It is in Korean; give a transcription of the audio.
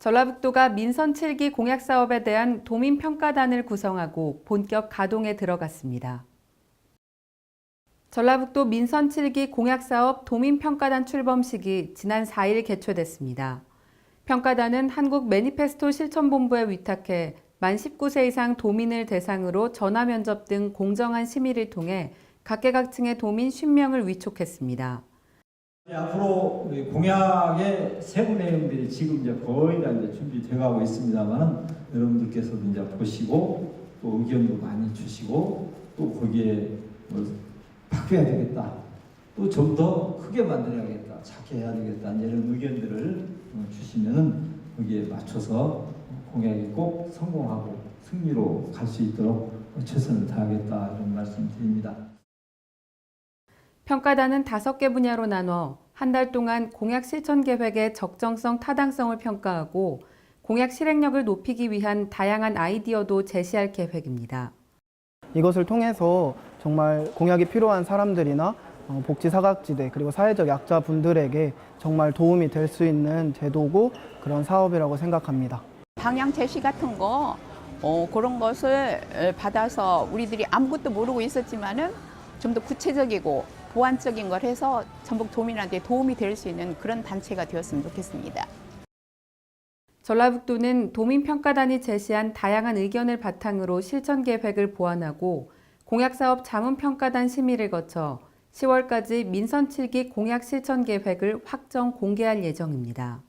전라북도가 민선 7기 공약 사업에 대한 도민 평가단을 구성하고 본격 가동에 들어갔습니다. 전라북도 민선 7기 공약 사업 도민 평가단 출범식이 지난 4일 개최됐습니다. 평가단은 한국 매니페스토 실천본부에 위탁해 만 19세 이상 도민을 대상으로 전화 면접 등 공정한 심의를 통해 각계각층의 도민 50명을 위촉했습니다. 네, 앞으로 공약의 세부 내용들이 지금 이제 거의 다 이제 준비돼 가고 있습니다만은 여러분들께서도 이제 보시고 또 의견도 많이 주시고 또 거기에 뭐 바뀌어야 되겠다. 또 좀 더 크게 만들어야겠다. 작게 해야 되겠다. 이런 의견들을 어, 주시면은 거기에 맞춰서 공약이 꼭 성공하고 승리로 갈 수 있도록 최선을 다하겠다 이런 말씀 드립니다. 평가단은 다섯 개 분야로 나눠 한 달 동안 공약 실천 계획의 적정성, 타당성을 평가하고 공약 실행력을 높이기 위한 다양한 아이디어도 제시할 계획입니다. 이것을 통해서 정말 공약이 필요한 사람들이나 어, 복지 사각지대 그리고 사회적 약자분들에게 정말 도움이 될 수 있는 제도고 그런 사업이라고 생각합니다. 방향 제시 같은 거 어, 그런 것을 에, 받아서 우리들이 아무것도 모르고 있었지만은 좀 더 구체적이고 보완적인 걸 해서 전북 도민한테 도움이 될 수 있는 그런 단체가 되었으면 좋겠습니다. 전라북도는 도민평가단이 제시한 다양한 의견을 바탕으로 실천 계획을 보완하고 공약사업 자문평가단 심의를 거쳐 10월까지 민선 7기 공약 실천 계획을 확정 공개할 예정입니다.